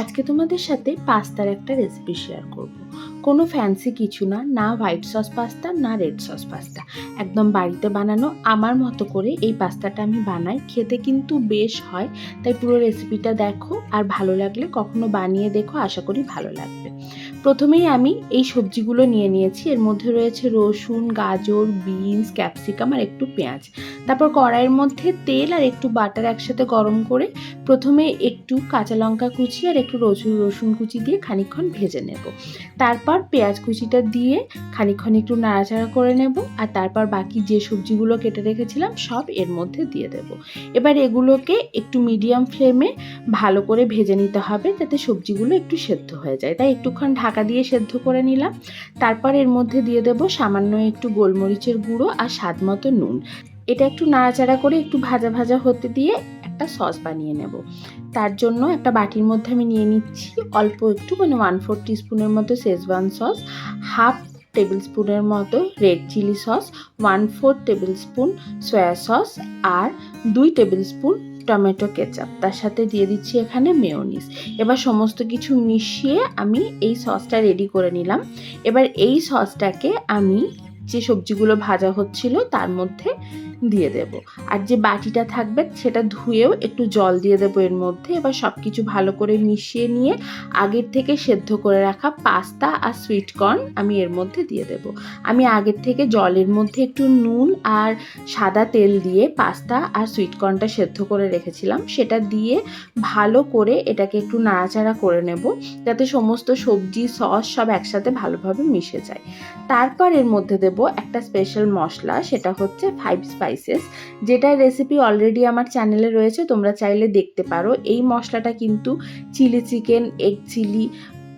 আজকে তোমাদের সাথে পাস্তার একটা রেসিপি শেয়ার করব। কোনো ফ্যান্সি কিছু না না হোয়াইট সস পাস্তা, না রেড সস পাস্তা। একদম বাড়িতে বানানো, আমার মতো করে এই পাস্তাটা আমি বানাই। খেতে কিন্তু বেশ হয়, তাই পুরো রেসিপিটা দেখো আর ভালো লাগলে কখনো বানিয়ে দেখো, আশা করি ভালো লাগবে। প্রথমেই আমি এই সবজিগুলো নিয়ে নিয়েছি। এর মধ্যে রয়েছে রসুন, গাজর, বিনস, ক্যাপসিকাম আর একটু পেঁয়াজ। তারপর কড়াইয়ের মধ্যে তেল আর একটু বাটার একসাথে গরম করে প্রথমে একটু কাঁচা লঙ্কা কুচি আর একটু রসুন রসুন কুচি দিয়ে খানিকক্ষণ ভেজে নেব। তারপর পেঁয়াজ কুচিটা দিয়ে খানিকক্ষণ একটু নাড়াচাড়া করে নেব আর তারপর বাকি যে সবজিগুলো কেটে রেখেছিলাম সব এর মধ্যে দিয়ে দেব। এবার এগুলোকে একটু মিডিয়াম ফ্লেমে ভালো করে ভেজে নিতে হবে যাতে সবজিগুলো একটু সেদ্ধ হয়ে যায়। তাই একটুক্ষণ ঢাকা দিয়ে সেদ্ধ করে নিলাম। তারপর এর মধ্যে দিয়ে দেব সামান্য একটু গোলমরিচের গুঁড়ো আর স্বাদ মতো নুন। এটা একটু নাড়াচাড়া করে একটু ভাজা ভাজা হতে দিয়ে একটা সস বানিয়ে নেব। তার জন্য একটা বাটির মধ্যে আমি নিয়ে নিচ্ছি অল্প একটু মানে ওয়ান ফোর টিস্পুনের মতো শেজওয়ান সস হাফ টেবিল স্পুনের মতো red chilli sauce one four table spoon soya sauce আর দুই টেবিল স্পুন টমেটো কেচাপ তার সাথে দিয়ে দিচ্ছি এখানে মেয়োনিজ এবার সমস্ত কিছু মিশিয়ে আমি এই সসটা রেডি করে নিলাম। এবার এই সসটাকে আমি যে সবজিগুলো ভাজা হচ্ছিল তার মধ্যে দিয়ে দেব। আর যে বাটিটা থাকবে সেটা ধুয়েও একটু জল দিয়ে দেবো এর মধ্যে। এবার সব কিছু ভালো করে মিশিয়ে নিয়ে আগের থেকে সেদ্ধ করে রাখা পাস্তা আর সুইটকর্ন আমি এর মধ্যে দিয়ে দেব। আমি আগের থেকে জলের মধ্যে একটু নুন আর সাদা তেল দিয়ে পাস্তা আর সুইটকর্নটা সেদ্ধ করে রেখেছিলাম। সেটা দিয়ে ভালো করে এটাকে একটু নাড়াচাড়া করে নেব যাতে সমস্ত সবজি, সস সব একসাথে ভালোভাবে মিশে যায়। তারপর এর মধ্যে দেব একটা স্পেশাল মশলা, সেটা হচ্ছে ফাইভ স্পাইসেস যেটা রেসিপি অলরেডি আমার চ্যানেলে রয়েছে, তোমরা চাইলে দেখতে পারো। এই মশলাটা কিন্তু chilli chicken egg chilli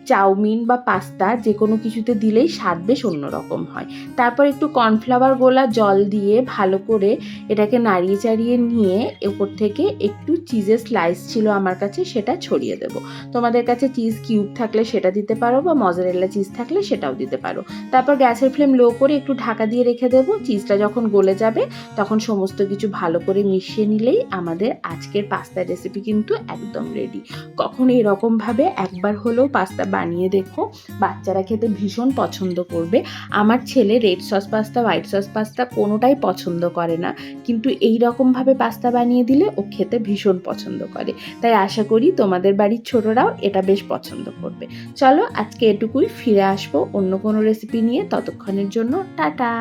chowmein বা পাস্তা যে কোনো কিছুতে দিলেই স্বাদ বেশ অন্যরকম হয়। তারপর একটু কর্নফ্লাওয়ার গোলা জল দিয়ে ভালো করে এটাকে নাড়িয়ে চাড়িয়ে নিয়ে উপর থেকে একটু চিজের স্লাইস ছিল আমার কাছে সেটা ছড়িয়ে দেব। তোমাদের কাছে চিজ কিউব থাকলে সেটা দিতে পারো বা মজারেলা চিজ থাকলে সেটাও দিতে পারো। তারপর গ্যাসের ফ্লেম লো করে একটু ঢাকা দিয়ে রেখে দেবো। চিজটা যখন গলে যাবে তখন সমস্ত কিছু ভালো করে মিশিয়ে নিলেই আমাদের আজকের পাস্তার রেসিপি কিন্তু একদম রেডি কখন এরকমভাবে একবার হলেও পাস্তা বানিয়ে দেখো। বাচ্চারা খেতে ভীষণ পছন্দ করবে। আমার ছেলে red sauce pasta white sauce pasta কোনোটাই পছন্দ করে না। কিন্তু এই রকমভাবে পাস্তা বানিয়ে দিলে ও খেতে ভীষণ পছন্দ করে। তাই আশা করি তোমাদের বাড়ির ছোটরাও এটা বেশ পছন্দ করবে। চলো আজকে এটুকুই, ফিরে আসব অন্য কোনো রেসিপি নিয়ে ততক্ষণের জন্য। টাটা!